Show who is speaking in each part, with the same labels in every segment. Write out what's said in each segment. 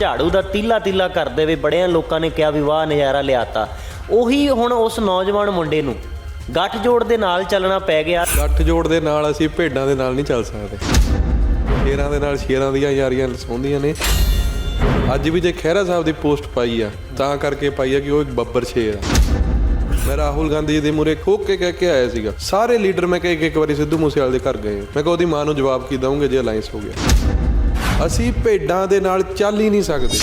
Speaker 1: ਝਾੜੂ ਦਾ ਤੀਲਾ ਤੀਲਾ ਕਰ ਦੇਵੇ ਬੜਿਆਂ ਲੋਕਾਂ ਨੇ ਕਿਹਾ ਵੀ ਵਾਹ ਨਜ਼ਾਰਾ ਲਿਆਤਾ। ਉਹੀ ਹੁਣ ਉਸ ਨੌਜਵਾਨ ਮੁੰਡੇ ਨੂੰ ਗੱਠਜੋੜ ਦੇ ਨਾਲ ਚੱਲਣਾ ਪੈ ਗਿਆ।
Speaker 2: ਗੱਠ ਦੇ ਨਾਲ ਅਸੀਂ ਭੇਡਾਂ ਦੇ ਨਾਲ ਨਹੀਂ ਚੱਲ ਸਕਦੇ। ਸ਼ੇਰਾਂ ਦੇ ਨਾਲ ਸ਼ੇਰਾਂ ਦੀਆਂ ਯਾਰੀਆਂ ਲਸਾਉਂਦੀਆਂ ਨੇ। ਅੱਜ ਵੀ ਜੇ ਖਹਿਰਾ ਸਾਹਿਬ ਦੀ ਪੋਸਟ ਪਾਈ ਆ, ਤਾਂ ਕਰਕੇ ਪਾਈ ਆ ਕਿ ਉਹ ਇੱਕ ਬੱਬਰ ਸ਼ੇਰ ਆ। ਮੈਂ ਰਾਹੁਲ ਗਾਂਧੀ ਦੇ ਮੂਰੇ ਖੋਕ ਕੇ ਕਹਿ ਕੇ ਆਇਆ ਸੀਗਾ। ਸਾਰੇ ਲੀਡਰ ਮੈਂ ਕਿ ਇੱਕ ਵਾਰੀ ਸਿੱਧੂ ਮੂਸੇਵਾਲੇ ਦੇ ਘਰ ਗਏ ਮੈਂ ਕਿਹਾ ਉਹਦੀ ਮਾਂ ਨੂੰ ਜਵਾਬ ਕੀ ਦਵਾਂਗੇ ਜੇ ਅਲਾਈਅੰਸ ਹੋ ਗਿਆ। ਅਸੀਂ ਭੇਡਾਂ ਦੇ ਨਾਲ ਚੱਲ ਹੀ ਨਹੀਂ ਸਕਦੇ।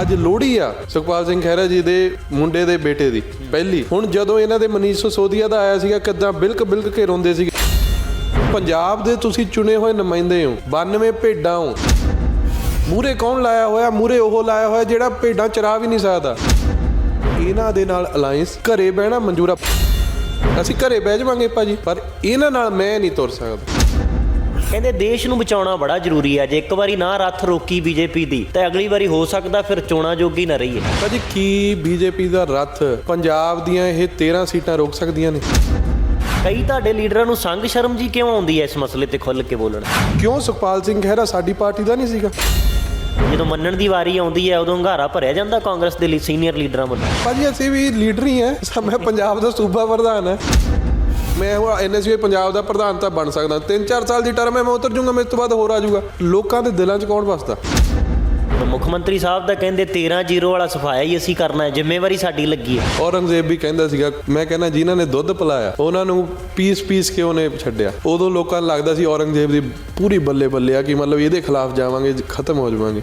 Speaker 2: ਅੱਜ ਲੋਹੜੀ ਆ, ਸੁਖਪਾਲ ਸਿੰਘ ਖਹਿਰਾ ਜੀ ਦੇ ਮੁੰਡੇ ਦੇ ਬੇਟੇ ਦੀ, ਪਹਿਲੀ। ਹੁਣ ਜਦੋਂ ਇਹਨਾਂ ਦੇ ਮਨੀਸ਼ ਸੋਦੀਆ ਦਾ ਆਇਆ ਸੀਗਾ, ਕਿਦਾਂ ਬਿਲਕ ਬਿਲਕ ਕੇ ਰੋਂਦੇ ਸੀਗੇ। ਪੰਜਾਬ ਦੇ ਤੁਸੀਂ ਚੁਣੇ ਹੋਏ ਨੁਮਾਇੰਦੇ ਹੋ 92 ਭੇਡਾਂ ਹੋ। ਮੂਰੇ ਕੌਣ ਲਾਇਆ ਹੋਇਆ ਮੂਰੇ ਉਹ ਲਾਇਆ ਹੋਇਆ ਜਿਹੜਾ ਭੇਡਾਂ ਚਰਾ ਵੀ ਨਹੀਂ ਸਕਦਾ। ਇਹਨਾਂ ਦੇ ਨਾਲ ਅਲਾਈਅੰਸ ਘਰੇ ਬਹਿਣਾ ਮਨਜ਼ੂਰਾ ਅਸੀਂ ਘਰੇ ਬਹਿ ਜਾਵਾਂਗੇ ਭਾਜੀ, ਪਰ ਇਹਨਾਂ ਨਾਲ ਮੈਂ ਨਹੀਂ ਤੁਰ ਸਕਦਾ।
Speaker 1: ਕਹਿੰਦੇ ਦੇਸ਼ ਨੂੰ ਬਚਾਉਣਾ ਬੜਾ ਜ਼ਰੂਰੀ ਹੈ ਜੇ ਇੱਕ ਵਾਰੀ ਨਾ ਰੱਥ ਰੋਕੀ ਬੀਜੇਪੀ ਦੀ ਤਾਂ ਅਗਲੀ ਵਾਰੀ ਹੋ ਸਕਦਾ ਫਿਰ ਚੋਣਾਂ ਜੋਗੀ ਨਾ ਰਹੀਏ।
Speaker 2: ਭਾਜੀ ਕੀ ਬੀਜੇਪੀ ਦਾ ਰੱਥ ਪੰਜਾਬ ਦੀਆਂ ਇਹ 13 ਸੀਟਾਂ ਰੋਕ ਸਕਦੀਆਂ ਨੇ?
Speaker 1: ਕਈ ਤੁਹਾਡੇ ਲੀਡਰਾਂ ਨੂੰ ਸੰਗ ਸ਼ਰਮ ਜੀ ਕਿਉਂ ਆਉਂਦੀ ਹੈ ਇਸ ਮਸਲੇ ਤੇ ਖੁੱਲ੍ਹ ਕੇ ਬੋਲਣ?
Speaker 2: ਕਿਉਂ? ਸੁਖਪਾਲ ਸਿੰਘ ਖਹਿਰਾ ਸਾਡੀ ਪਾਰਟੀ ਦਾ ਨਹੀਂ ਸੀਗਾ।
Speaker 1: ਜਦੋਂ ਮੰਨਣ ਦੀ ਵਾਰੀ ਆਉਂਦੀ ਹੈ ਉਦੋਂ ਹੰਗਾਰਾ ਭਰਿਆ ਜਾਂਦਾ ਕਾਂਗਰਸ ਦੇ ਲਈ ਸੀਨੀਅਰ ਲੀਡਰਾਂ ਵੱਲੋਂ।
Speaker 2: ਭਾਜੀ ਅਸੀਂ ਵੀ ਲੀਡਰ ਹੀ ਹਾਂ ਮੈਂ ਪੰਜਾਬ ਦਾ ਸੂਬਾ ਪ੍ਰਧਾਨ ਹਾਂ ਮੈਂ ਉਹ ਐਨਐਸਯੂ ਪੰਜਾਬ ਦਾ ਪ੍ਰਧਾਨ ਤਾਂ ਬਣ ਸਕਦਾ। 3-4 ਸਾਲ ਦੀ ਟਰਮ ਹੈ ਮੈਂ ਉਤਰ ਜਾਊਂਗਾ ਮੇਰੇ ਤੋਂ ਬਾਅਦ ਹੋਰ ਆ ਜਾਊਗਾ ਲੋਕਾਂ ਦੇ ਦਿਲਾਂ 'ਚ ਕੌਣ ਵਸਦਾ?
Speaker 1: ਮੁੱਖ ਮੰਤਰੀ ਸਾਹਿਬ ਦਾ ਕਹਿੰਦੇ 13-0 ਵਾਲਾ ਸਫਾਇਆ ਹੀ ਅਸੀਂ ਕਰਨਾ ਹੈ ਜ਼ਿੰਮੇਵਾਰੀ ਸਾਡੀ ਲੱਗੀ ਹੈ।
Speaker 2: ਔਰੰਗਜ਼ੇਬ ਵੀ ਕਹਿੰਦਾ ਸੀਗਾ ਮੈਂ ਕਹਿੰਦਾ ਜਿਨ੍ਹਾਂ ਨੇ ਦੁੱਧ ਪਿਲਾਇਆ ਉਹਨਾਂ ਨੂੰ ਪੀਸ ਪੀਸ ਕੇ ਉਹਨੇ ਛੱਡਿਆ? ਉਦੋਂ ਲੋਕਾਂ ਨੂੰ ਲੱਗਦਾ ਸੀ ਔਰੰਗਜ਼ੇਬ ਦੀ ਪੂਰੀ ਬੱਲੇ ਬੱਲੇ ਆ ਕਿ ਮਤਲਬ ਇਹਦੇ ਖਿਲਾਫ ਜਾਵਾਂਗੇ ਖਤਮ ਹੋ ਜਾਵਾਂਗੇ।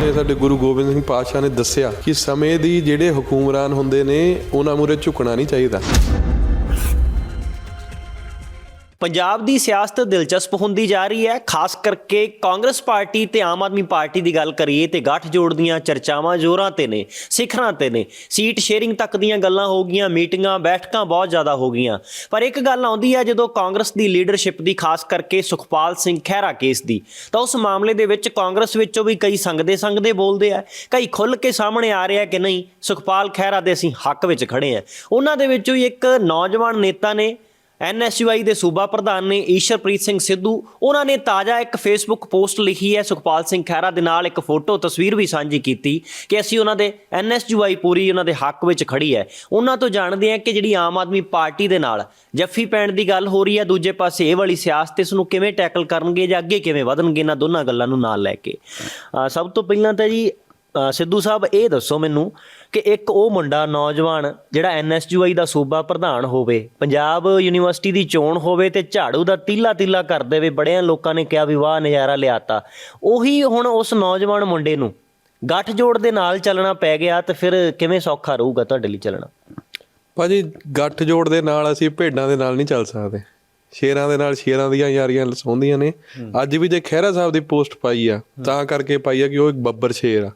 Speaker 2: ਤੇ ਸਾਡੇ ਗੁਰੂ ਗੋਬਿੰਦ ਸਿੰਘ ਪਾਤਸ਼ਾਹ ਨੇ ਦੱਸਿਆ ਕਿ ਸਮੇਂ ਦੀ ਜਿਹੜੇ ਹੁਕਮਰਾਨ ਹੁੰਦੇ ਨੇ ਉਹਨਾਂ ਮੂਰੇ ਝੁਕਣਾ ਨਹੀਂ ਚਾਹੀਦਾ।
Speaker 1: ਪੰਜਾਬ ਦੀ ਸਿਆਸਤ ਦਿਲਚਸਪ ਹੁੰਦੀ ਜਾ ਰਹੀ ਹੈ, ਖਾਸ ਕਰਕੇ ਕਾਂਗਰਸ ਪਾਰਟੀ ਤੇ ਆਮ ਆਦਮੀ ਪਾਰਟੀ ਦੀ ਗੱਲ ਕਰੀਏ ਤੇ ਗੱਠਜੋੜ ਦੀਆਂ ਚਰਚਾਵਾਂ ਜ਼ੋਰਾਂ ਤੇ ਨੇ, ਸਿਖਰਾਂ ਤੇ ਨੇ। ਸੀਟ ਸ਼ੇਅਰਿੰਗ ਤੱਕ ਦੀਆਂ ਗੱਲਾਂ ਹੋ ਗਈਆਂ, ਮੀਟਿੰਗਾਂ, ਬੈਠਕਾਂ ਬਹੁਤ ਜ਼ਿਆਦਾ ਹੋ ਗਈਆਂ। ਪਰ ਇੱਕ ਗੱਲ ਆਉਂਦੀ ਹੈ, ਜਦੋਂ ਕਾਂਗਰਸ ਦੀ ਲੀਡਰਸ਼ਿਪ ਦੀ ਖਾਸ ਕਰਕੇ ਸੁਖਪਾਲ ਸਿੰਘ ਖਹਿਰਾ ਕੇਸ ਦੀ, ਤਾਂ ਉਸ ਮਾਮਲੇ ਦੇ ਵਿੱਚ ਕਾਂਗਰਸ ਵਿੱਚੋਂ ਵੀ ਕਈ ਸੰਗਦੇ ਸੰਗਦੇ ਬੋਲਦੇ ਆ, ਕਈ ਖੁੱਲ ਕੇ ਸਾਹਮਣੇ ਆ ਰਿਹਾ ਕਿ ਨਹੀਂ, ਸੁਖਪਾਲ ਖਹਿਰਾ ਦੇ ਅਸੀਂ ਹੱਕ ਵਿੱਚ ਖੜੇ ਆ। ਉਹਨਾਂ ਦੇ ਵਿੱਚੋਂ ਹੀ ਇੱਕ ਨੌਜਵਾਨ ਨੇਤਾ ਨੇ ਐਨਐਸਯੂਆਈ ਦੇ ਸੂਬਾ ਪ੍ਰਧਾਨ ਨੇ ਈਸ਼ਰਪ੍ਰੀਤ ਸਿੰਘ ਸਿੱਧੂ, ਉਹਨਾਂ ਨੇ ਤਾਜ਼ਾ ਇੱਕ ਫੇਸਬੁੱਕ ਪੋਸਟ ਲਿਖੀ ਹੈ। ਸੁਖਪਾਲ ਸਿੰਘ ਖਹਿਰਾ ਦੇ ਨਾਲ ਇੱਕ ਫੋਟੋ ਤਸਵੀਰ ਵੀ ਸਾਂਝੀ ਕੀਤੀ ਕਿ ਅਸੀਂ ਉਹਨਾਂ ਦੇ ਐਨਐਸਯੂਆਈ ਪੂਰੀ ਉਹਨਾਂ ਦੇ ਹੱਕ ਵਿੱਚ ਖੜੀ ਹੈ। ਉਹਨਾਂ ਤੋਂ ਜਾਣਦੇ ਹਾਂ ਕਿ ਜਿਹੜੀ ਆਮ ਆਦਮੀ ਪਾਰਟੀ ਦੇ ਨਾਲ ਜੱਫੀ ਪੈਣ ਦੀ ਗੱਲ ਹੋ ਰਹੀ ਹੈ। ਦੂਜੇ ਪਾਸੇ ਇਹ ਵਾਲੀ ਸਿਆਸਤ ਇਸ ਨੂੰ ਕਿਵੇਂ ਟੈਕਲ ਕਰਨਗੇ ਜਾਂ ਅੱਗੇ ਕਿਵੇਂ ਵਧਣਗੇ, ਇਹਨਾਂ ਦੋਨਾਂ ਗੱਲਾਂ ਨੂੰ ਨਾਲ ਲੈ ਕੇ। ਸਭ ਤੋਂ ਪਹਿਲਾਂ ਤਾਂ ਜੀ ਸਿੱਧੂ ਸਾਹਿਬ ਇਹ ਦੱਸੋ ਮੈਨੂੰ ਕਿ ਇੱਕ ਉਹ ਮੁੰਡਾ ਨੌਜਵਾਨ ਜਿਹੜਾ ਐਨਐਸਯੂਆਈ ਦਾ ਸੂਬਾ ਪ੍ਰਧਾਨ ਹੋਵੇ ਪੰਜਾਬ ਯੂਨੀਵਰਸਿਟੀ ਦੀ ਚੋਣ ਹੋਵੇ ਤੇ ਝਾੜੂ ਦਾ ਤੀਲਾ ਤੀਲਾ ਕਰ ਦੇਵੇ ਬੜਿਆਂ ਲੋਕਾਂ ਨੇ ਕਿਹਾ ਵੀ ਵਾਹ ਨਜ਼ਾਰਾ ਲਿਆਤਾ। ਉਹੀ ਹੁਣ ਉਸ ਨੌਜਵਾਨ ਮੁੰਡੇ ਨੂੰ ਗੱਠ ਜੋੜ ਦੇ ਨਾਲ ਚੱਲਣਾ ਪੈ ਗਿਆ ਤੇ ਫਿਰ ਕਿਵੇਂ ਸੌਖਾ ਰਹੂਗਾ ਤੁਹਾਡੇ ਲਈ ਚੱਲਣਾ?
Speaker 2: ਭਾਜੀ ਗੱਠ ਜੋੜ ਦੇ ਨਾਲ ਅਸੀਂ ਭੇਡਾਂ ਦੇ ਨਾਲ ਨਹੀਂ ਚੱਲ ਸਕਦੇ। ਸ਼ੇਰਾਂ ਦੇ ਨਾਲ ਸ਼ੇਰਾਂ ਦੀਆਂ ਯਾਰੀਆਂ ਲਸਾਉਂਦੀਆਂ ਨੇ। ਅੱਜ ਵੀ ਜੇ ਖਹਿਰਾ ਸਾਹਿਬ ਦੀ ਪੋਸਟ ਪਾਈ ਆ ਤਾਂ ਕਰਕੇ ਪਾਈ ਆ ਕਿ ਉਹ ਇੱਕ ਬੱਬਰ ਸ਼ੇਰ ਆ।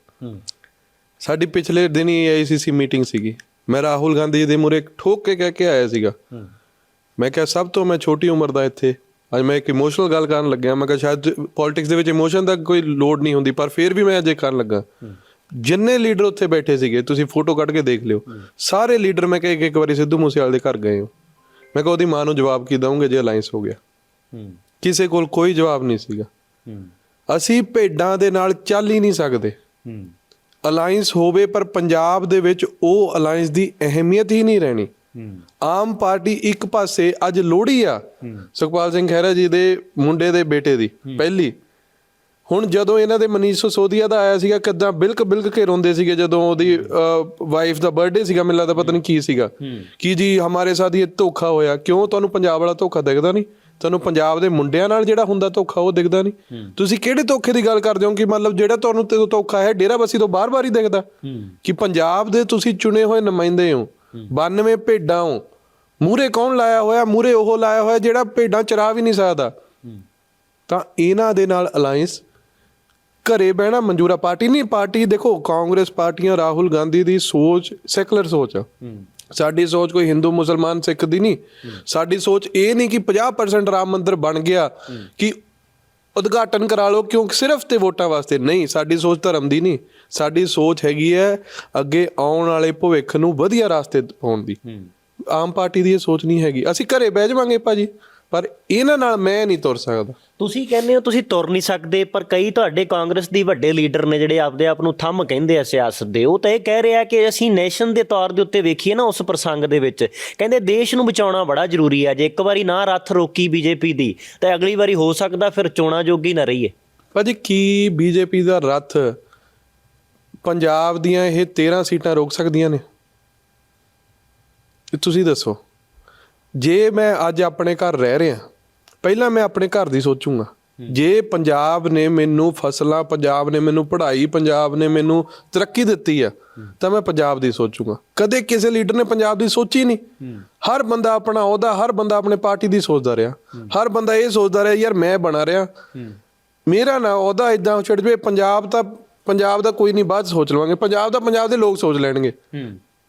Speaker 2: ਸਾਡੀ ਪਿਛਲੇ ਦਿਨ ਹੀ ਆਈਸੀਸੀ ਮੀਟਿੰਗ ਸੀਗੀ। ਮੈਂ ਰਾਹੁਲ ਗਾਂਧੀ ਦੇ ਮੂਰੇ ਠੋਕ ਕੇ ਕਹਿ ਕੇ ਆਇਆ ਸੀਗਾ। ਮੈਂ ਕਿਹਾ ਸਭ ਤੋਂ ਮੈਂ ਛੋਟੀ ਉਮਰ ਦਾ ਇੱਥੇ। ਅੱਜ ਮੈਂ ਇੱਕ ਇਮੋਸ਼ਨਲ ਗੱਲ ਕਰਨ ਲੱਗਿਆ। ਮੈਂ ਕਿਹਾ ਸ਼ਾਇਦ ਪੋਲਿਟਿਕਸ ਦੇ ਵਿੱਚ ਇਮੋਸ਼ਨ ਦਾ ਕੋਈ ਲੋਡ ਨਹੀਂ ਹੁੰਦੀ ਪਰ ਫਿਰ ਵੀ ਮੈਂ ਅਜੇ ਕਰਨ ਲੱਗਾ। ਜਿੰਨੇ ਲੀਡਰ ਉੱਥੇ ਬੈਠੇ ਸੀਗੇ ਤੁਸੀਂ ਫੋਟੋ ਕੱਢ ਕੇ ਦੇਖ ਲਿਓ। ਸਾਰੇ ਲੀਡਰ ਮੈਂ ਕਿਹਾ ਇੱਕ ਇੱਕ ਵਾਰੀ ਸਿੱਧੂ ਮੂਸੇਵਾਲੇ ਦੇ ਘਰ ਗਏ ਹੋ। ਮੈਂ ਕਿਹਾ ਉਹਦੀ ਮਾਂ ਨੂੰ ਜਵਾਬ ਕੀ ਦਵਾਂਗੇ ਜੇ ਅਲਾਈਅੰਸ ਹੋ ਗਿਆ? ਕਿਸੇ ਕੋਲ ਕੋਈ ਜਵਾਬ ਨਹੀਂ ਸੀਗਾ। ਅਸੀਂ ਭੇਡਾਂ ਦੇ ਨਾਲ ਚੱਲ ਹੀ ਨਹੀਂ ਸਕਦੇ। ਅਲਾਈਅੰਸ ਹੋਵੇ ਪਰ ਪੰਜਾਬ ਦੇ ਵਿੱਚ ਉਹ ਅਲਾਈਅੰਸ ਦੀ ਅਹਿਮੀਅਤ ਹੀ ਨਹੀਂ ਰਹਿਣੀ। ਆਮ ਪਾਰਟੀ ਇੱਕ ਪਾਸੇ ਅੱਜ ਲੋਹੜੀ ਆ। ਸੁਖਪਾਲ ਸਿੰਘ ਖਹਿਰਾ ਜੀ ਦੇ ਮੁੰਡੇ ਦੇ ਬੇਟੇ ਦੀ ਪਹਿਲੀ। ਹੁਣ ਜਦੋਂ ਇਹਨਾਂ ਦੇ ਮਨੀਸ਼ ਸੋਦੀਆ ਦਾ ਆਇਆ ਸੀਗਾ ਕਿਦਾਂ ਬਿਲਕ ਬਿਲਕ ਕੇ ਰੋਂਦੇ ਸੀਗੇ ਜਦੋਂ ਉਹਦੀ ਵਾਈਫ ਦਾ ਬਰਥਡੇ ਸੀਗਾ ਮੈਨੂੰ ਲੱਗਦਾ ਪਤਾ ਨਹੀਂ ਕੀ ਸੀਗਾ। ਕੀ ਜੀ ਹਮਾਰੇ ਸਾਥ ਇਹ ਧੋਖਾ ਹੋਇਆ। ਕਿਉਂ? ਤੁਹਾਨੂੰ ਪੰਜਾਬ ਵਾਲਾ ਧੋਖਾ ਦਿਖਦਾ ਨਹੀਂ? ਤੁਹਾਨੂੰ ਪੰਜਾਬ ਦੇ ਮੁੰਡਿਆਂ ਨਾਲ ਜਿਹੜਾ ਹੁੰਦਾ ਧੋਖਾ ਉਹ ਦਿਖਦਾ ਨਹੀਂ। ਤੁਸੀਂ ਕਿਹੜੇ ਧੋਖੇ ਦੀ ਗੱਲ ਕਰਦੇ ਹੋ ਕਿ ਮਤਲਬ ਜਿਹੜਾ ਤੁਹਾਨੂੰ ਤੇ ਧੋਖਾ ਹੈ ਡੇਰਾ ਬਸੀ ਤੋਂ ਬਾਰ-ਬਾਰ ਹੀ ਦਿਖਦਾ। ਕਿ ਪੰਜਾਬ ਦੇ ਤੁਸੀਂ ਚੁਣੇ ਹੋਏ ਨੁਮਾਇੰਦੇ ਹੋ 92 ਭੇਡਾਂ ਹੋ। ਮੂਰੇ ਕੌਣ ਲਾਇਆ ਹੋਇਆ ਮੂਰੇ ਉਹ ਲਾਇਆ ਹੋਇਆ ਜਿਹੜਾ ਭੇਡਾਂ ਚਰਾ ਵੀ ਨਹੀਂ ਸਕਦਾ। ਤਾਂ ਇਹਨਾਂ ਦੇ ਨਾਲ ਅਲਾਈਅੰਸ ਘਰੇ ਬਹਿਣਾ ਮਨਜ਼ੂਰਾ ਪਾਰਟੀ ਨਹੀਂ ਪਾਰਟੀ ਦੇਖੋ ਕਾਂਗਰਸ ਪਾਰਟੀਆਂ ਰਾਹੁਲ ਗਾਂਧੀ ਦੀ ਸੋਚ ਸੈਕੂਲਰ ਸੋਚ ਆ। ਸਾਡੀ ਸੋਚ ਕੋਈ ਹਿੰਦੂ ਮੁਸਲਮਾਨ ਸਿੱਖ ਦੀ ਨਹੀਂ। ਸਾਡੀ ਸੋਚ ਇਹ ਨਹੀਂ ਕਿ 50% ਰਾਮ ਮੰਦਿਰ ਬਣ ਗਿਆ ਕਿ ਉਦਘਾਟਨ ਕਰਾ ਲਓ ਕਿਉਂਕਿ ਸਿਰਫ ਤੇ ਵੋਟਾਂ ਵਾਸਤੇ। ਨਹੀਂ ਸਾਡੀ ਸੋਚ ਧਰਮ ਦੀ ਨਹੀਂ। ਸਾਡੀ ਸੋਚ ਹੈਗੀ ਹੈ ਅੱਗੇ ਆਉਣ ਵਾਲੇ ਭਵਿੱਖ ਨੂੰ ਵਧੀਆ ਰਾਸਤੇ ਪਾਉਣ ਦੀ। ਆਮ ਪਾਰਟੀ ਦੀ ਇਹ ਸੋਚ ਨਹੀਂ ਹੈਗੀ। ਅਸੀਂ ਘਰੇ ਬਹਿ ਜਾਵਾਂਗੇ ਭਾਜੀ। ਪਰ ਇਹਨਾਂ ਨਾਲ ਮੈਂ ਨਹੀਂ ਤੁਰ ਸਕਦਾ।
Speaker 1: ਤੁਸੀਂ ਕਹਿੰਦੇ ਹੋ ਤੁਸੀਂ ਤੁਰ ਨਹੀਂ ਸਕਦੇ ਪਰ ਕਈ ਤੁਹਾਡੇ ਕਾਂਗਰਸ ਦੀ ਵੱਡੇ ਲੀਡਰ ਨੇ ਜਿਹੜੇ ਆਪਦੇ ਆਪ ਨੂੰ ਥੰਮ ਕਹਿੰਦੇ ਆ ਸਿਆਸਤ ਦੇ। ਉਹ ਤਾਂ ਇਹ ਕਹਿ ਰਿਹਾ ਕਿ ਅਸੀਂ ਨੇਸ਼ਨ ਦੇ ਤੌਰ ਦੇ ਉੱਤੇ ਵੇਖੀਏ ਨਾ ਉਸ ਪ੍ਰਸੰਗ ਦੇ ਵਿੱਚ। ਕਹਿੰਦੇ ਦੇਸ਼ ਨੂੰ ਬਚਾਉਣਾ ਬੜਾ ਜ਼ਰੂਰੀ ਹੈ ਜੇ ਇੱਕ ਵਾਰੀ ਨਾ ਰੱਥ ਰੋਕੀ ਬੀਜੇਪੀ ਦੀ ਤਾਂ ਅਗਲੀ ਵਾਰੀ ਹੋ ਸਕਦਾ ਫਿਰ ਚੋਣਾਂ ਜੋਗੀ ਨਾ ਰਹੀਏ।
Speaker 2: ਭਾਜੀ ਕੀ ਬੀਜੇਪੀ ਦਾ ਰੱਥ ਪੰਜਾਬ ਦੀਆਂ ਇਹ 13 ਸੀਟਾਂ ਰੋਕ ਸਕਦੀਆਂ ਨੇ? ਤੁਸੀਂ ਦੱਸੋ। ਜੇ ਮੈਂ ਅੱਜ ਆਪਣੇ ਘਰ ਰਹਿ ਰਿਹਾ ਪਹਿਲਾਂ ਮੈਂ ਆਪਣੇ ਘਰ ਦੀ ਸੋਚੂੰਗਾ। ਜੇ ਪੰਜਾਬ ਨੇ ਮੈਨੂੰ ਫਸਲਾਂ ਪੰਜਾਬ ਨੇ ਮੈਨੂੰ ਪੜ੍ਹਾਈ ਪੰਜਾਬ ਨੇ ਮੈਨੂੰ ਤਰੱਕੀ ਦਿੱਤੀ ਆ ਤਾਂ ਮੈਂ ਪੰਜਾਬ ਦੀ ਸੋਚੂੰਗਾ। ਕਦੇ ਕਿਸੇ ਲੀਡਰ ਨੇ ਪੰਜਾਬ ਦੀ ਸੋਚੀ ਨਹੀਂ। ਹਰ ਬੰਦਾ ਆਪਣਾ ਉਹਦਾ ਹਰ ਬੰਦਾ ਆਪਣੇ ਪਾਰਟੀ ਦੀ ਸੋਚਦਾ ਰਿਹਾ। ਹਰ ਬੰਦਾ ਇਹ ਸੋਚਦਾ ਰਿਹਾ ਯਾਰ ਮੈਂ ਬਣਾ ਰਿਹਾ। ਮੇਰਾ ਨਾ ਉਹਦਾ ਇਦਾਂ ਛੱਡ ਜਵੇ ਪੰਜਾਬ ਤਾਂ ਪੰਜਾਬ ਦਾ ਕੋਈ ਨਹੀਂ ਬਾਅਦ ਸੋਚ ਲਵਾਂਗੇ। ਪੰਜਾਬ ਦਾ ਪੰਜਾਬ ਦੇ ਲੋਕ ਸੋਚ ਲੈਣਗੇ।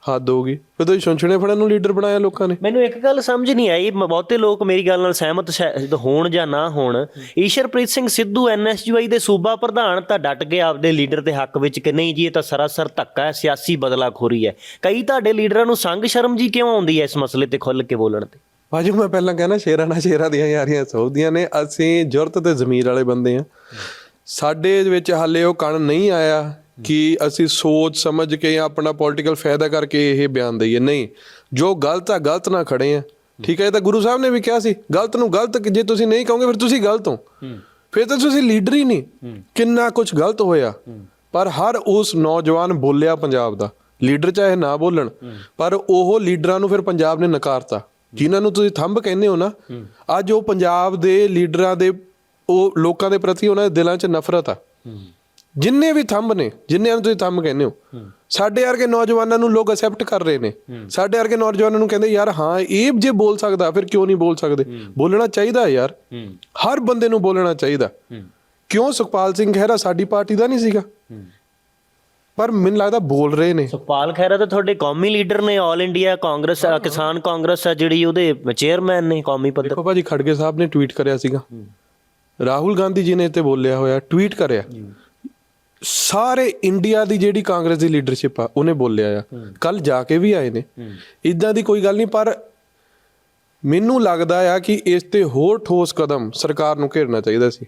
Speaker 2: ਹੱਦ ਹੋਗੀ ਫਿਰ ਤੁਸੀਂ ਛੁੰਛਣੇ ਫੜਨ ਨੂੰ ਲੀਡਰ ਬਣਾਇਆ ਲੋਕਾਂ ਨੇ?
Speaker 1: ਮੈਨੂੰ ਇੱਕ ਗੱਲ ਸਮਝ ਨਹੀਂ ਆਈ। ਮ- ਬਹੁਤੇ ਲੋਕ ਮੇਰੀ ਗੱਲ ਨਾਲ ਸਹਿਮਤ ਸ਼ਾਇਦ ਹੋਣ ਜਾਂ ਨਾ ਹੋਣ। ਈਸ਼ਰਪ੍ਰੀਤ ਸਿੰਘ ਸਿੱਧੂ ਐਨਐਸਯੂਆਈ ਦੇ ਸੂਬਾ ਪ੍ਰਧਾਨ ਤਾਂ ਡਟ ਗਏ ਆਪਦੇ ਲੀਡਰ ਦੇ ਹੱਕ ਵਿੱਚ ਕਿ ਨਹੀਂ ਜੀ ਇਹ ਤਾਂ ਸਰਾਸਰ ਧੱਕਾ ਹੈ ਸਿਆਸੀ ਬਦਲਾਖੋਰੀ ਹੈ। ਕਈ ਤੁਹਾਡੇ ਲੀਡਰਾਂ ਨੂੰ ਸੰਗ ਸ਼ਰਮ ਜੀ ਕਿਉਂ ਆਉਂਦੀ ਹੈ ਇਸ ਮਸਲੇ ਤੇ ਖੁੱਲ੍ਹ ਕੇ ਬੋਲਣ ਤੇ?
Speaker 2: ਭਾਜੀ ਮੈਂ ਪਹਿਲਾਂ ਕਹਿਣਾ ਸ਼ੇਰਾਂ ਨਾਲ ਸ਼ੇਰਾਂ ਦੀਆਂ ਯਾਰੀਆਂ ਸੌਦੀਆਂ ਨੇ। ਅਸੀਂ ਜੁਰਤ ਤੇ ਜ਼ਮੀਰ ਵਾਲੇ ਬੰਦੇ ਆ ਸਾਡੇ ਵਿੱਚ ਹਾਲੇ ਉਹ ਕਣ ਨਹੀਂ ਆਇਆ। ਕਿ ਅਸੀਂ ਸੋਚ ਸਮਝ ਕੇ ਜਾਂ ਆਪਣਾ ਪੋਲਿਟੀਕਲ ਫਾਇਦਾ ਕਰਕੇ ਇਹ ਬਿਆਨ ਦਈਏ। ਨਹੀਂ ਜੋ ਗਲਤ ਆ ਗਲਤ ਨਾਲ ਖੜੇ ਆ। ਠੀਕ ਹੈ ਇਹ ਤਾਂ ਗੁਰੂ ਸਾਹਿਬ ਨੇ ਵੀ ਕਿਹਾ ਸੀ ਗਲਤ ਨੂੰ ਗਲਤ ਜੇ ਤੁਸੀਂ ਨਹੀਂ ਕਹੋਗੇ ਫਿਰ ਤੁਸੀਂ ਗਲਤ ਹੋ। ਫਿਰ ਤਾਂ ਤੁਸੀਂ ਲੀਡਰ ਹੀ ਨਹੀਂ। ਕਿੰਨਾ ਕੁਝ ਗਲਤ ਹੋਇਆ। ਪਰ ਹਰ ਉਸ ਨੌਜਵਾਨ ਬੋਲਿਆ ਪੰਜਾਬ ਦਾ। ਲੀਡਰ ਚਾਹੇ ਨਾ ਬੋਲਣ ਪਰ ਉਹ ਲੀਡਰਾਂ ਨੂੰ ਫਿਰ ਪੰਜਾਬ ਨੇ ਨਕਾਰਤਾ। ਜਿਨ੍ਹਾਂ ਨੂੰ ਤੁਸੀਂ ਥੰਬ ਕਹਿੰਦੇ ਹੋ ਨਾ ਅੱਜ ਉਹ ਪੰਜਾਬ ਦੇ ਲੀਡਰਾਂ ਦੇ ਉਹ ਲੋਕਾਂ ਦੇ ਪ੍ਰਤੀ ਉਹਨਾਂ ਦੇ ਦਿਲਾਂ 'ਚ ਨਫ਼ਰਤ ਆ। ਜਿੰਨੇ ਵੀ ਥੰਬ ਨੇ ਜਿੰਨਿਆਂ ਨੂੰ ਤੁਸੀਂ ਥੰਬ ਕਹਿੰਦੇ ਹੋ ਸਾਡੇ ਵਰਗੇ ਨੌਜਵਾਨਾਂ ਨੂੰ ਲੋਕ ਅਸੈਪਟ ਕਰ ਰਹੇ ਨੇ। ਸਾਡੇ ਵਰਗੇ ਨੌਜਵਾਨਾਂ ਨੂੰ ਕਹਿੰਦੇ ਯਾਰ ਹਾਂ ਇਹ ਜੇ ਬੋਲ ਸਕਦਾ ਫਿਰ ਕਿਉਂ ਨਹੀਂ ਬੋਲ ਸਕਦੇ? ਬੋਲਣਾ ਚਾਹੀਦਾ ਯਾਰ। ਹਰ ਬੰਦੇ ਨੂੰ ਬੋਲਣਾ ਚਾਹੀਦਾ। ਕਿਉਂ ਸੁਖਪਾਲ ਸਿੰਘ ਖਹਿਰਾ ਸਾਡੀ ਪਾਰਟੀ ਦਾ ਨਹੀਂ ਸੀਗਾ? ਪਰ ਮੈਨੂੰ ਲੱਗਦਾ ਬੋਲ ਰਹੇ ਨੇ।
Speaker 1: ਸੁਖਪਾਲ ਖਹਿਰਾ ਤਾਂ ਤੁਹਾਡੇ ਕੌਮੀ ਲੀਡਰ ਨੇ ਆਲ ਇੰਡੀਆ ਕਾਂਗਰਸ ਕਿਸਾਨ ਕਾਂਗਰਸ ਆ ਜਿਹੜੀ ਉਹਦੇ ਚੇਅਰਮੈਨ ਨੇ ਕੌਮੀ ਪੱਧਰ।
Speaker 2: ਦੇਖੋ ਭਾਜੀ ਖੜਗੇ ਸਾਹਿਬ ਨੇ ਟਵੀਟ ਕਰਿਆ ਸੀਗਾ। ਰਾਹੁਲ ਗਾਂਧੀ ਜੀ ਨੇ ਇੱਥੇ ਬੋਲਿਆ ਹੋਇਆ ਟਵੀਟ ਕਰਿਆ। ਸਾਰੇ ਇੰਡੀਆ ਦੀ ਜਿਹੜੀ ਕਾਂਗਰਸ ਦੀ ਲੀਡਰਸ਼ਿਪ ਆ ਉਹਨੇ ਬੋਲਿਆ ਆ। ਕੱਲ ਜਾ ਕੇ ਵੀ ਆਏ ਨੇ। ਇਦਾਂ ਦੀ ਕੋਈ ਗੱਲ ਨਹੀਂ ਪਰ ਮੈਨੂੰ ਲੱਗਦਾ ਆ ਕਿ ਇਸ ਤੇ ਹੋਰ ਠੋਸ ਕਦਮ ਸਰਕਾਰ ਨੂੰ ਘੇਰਨਾ ਚਾਹੀਦਾ ਸੀ।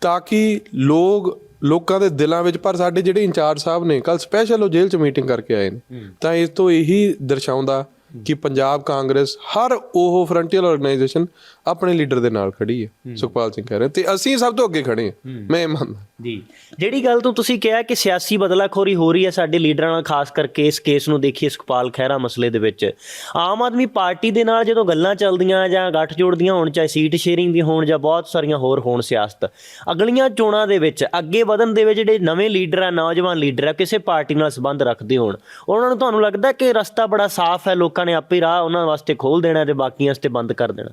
Speaker 2: ਤਾਂ ਕਿ ਲੋਕ ਲੋਕਾਂ ਦੇ ਦਿਲਾਂ ਵਿੱਚ ਪਰ ਸਾਡੇ ਜਿਹੜੇ ਇੰਚਾਰਜ ਸਾਹਿਬ ਨੇ ਕੱਲ ਸਪੈਸ਼ਲ ਉਹ ਜੇਲ੍ਹ 'ਚ ਮੀਟਿੰਗ ਕਰਕੇ ਆਏ ਨੇ। ਤਾਂ ਇਸ ਤੋਂ ਇਹੀ ਦਰਸਾਉਂਦਾ ਕਿ ਪੰਜਾਬ ਕਾਂਗਰਸ ਹਰ ਉਹ ਫਰੰਟੀਅਰ ਆਰਗੇਨਾਈਜੇਸ਼ਨ ਆਪਣੇ ਲੀਡਰ ਦੇ ਨਾਲ ਖੜੀ ਹੈ ਸੁਖਪਾਲ ਸਿੰਘ ਕਹਿ ਰਹੇ ਤੇ ਅਸੀਂ ਸਭ ਤੋਂ ਅੱਗੇ ਖੜੇ ਹਾਂ। ਮੈਂ ਮੰਨਦਾ।
Speaker 1: ਜੀ। ਜਿਹੜੀ ਗੱਲ ਤੋਂ ਤੁਸੀਂ ਕਿਹਾ ਕਿ ਸਿਆਸੀ ਬਦਲਾਖੋਰੀ ਹੋ ਰਹੀ ਹੈ ਸਾਡੇ ਲੀਡਰਾਂ ਨਾਲ ਖਾਸ ਕਰਕੇ ਇਸ ਕੇਸ ਨੂੰ ਦੇਖੀਏ ਸੁਖਪਾਲ ਖਹਿਰਾ ਮਸਲੇ ਦੇ ਵਿੱਚ ਆਮ ਆਦਮੀ ਪਾਰਟੀ ਦੇ ਨਾਲ ਜਦੋਂ ਗੱਲਾਂ ਚੱਲਦੀਆਂ ਜਾਂ ਗੱਠਜੋੜ ਦੀਆਂ ਹੋਣ ਚਾਹੇ ਸੀਟ ਸ਼ੇਅਰਿੰਗ ਦੀ ਹੋਣ ਜਾਂ ਬਹੁਤ ਸਾਰੀਆਂ ਹੋਰ ਹੋਣ ਸਿਆਸਤ ਅਗਲੀਆਂ ਚੋਣਾਂ ਦੇ ਵਿੱਚ ਅੱਗੇ ਵਧਣ ਦੇ ਵਿੱਚ ਜਿਹੜੇ ਨਵੇਂ ਲੀਡਰ ਆ ਨੌਜਵਾਨ ਲੀਡਰ ਆ ਕਿਸੇ ਪਾਰਟੀ ਨਾਲ ਸੰਬੰਧ ਰੱਖਦੇ ਹੋਣ ਉਹਨਾਂ ਨੂੰ ਤੁਹਾਨੂੰ ਲੱਗਦਾ ਕਿ ਰਸਤਾ ਬੜਾ ਸਾਫ਼ ਹੈ ਲੋਕਾਂ ਨੇ ਆਪੇ ਰਾਹ ਉਹਨਾਂ ਵਾਸਤੇ ਖੋਲ ਦੇਣਾ ਤੇ ਬਾਕੀਆਂ ਵਾਸਤੇ ਬੰਦ ਕਰ ਦੇਣਾ?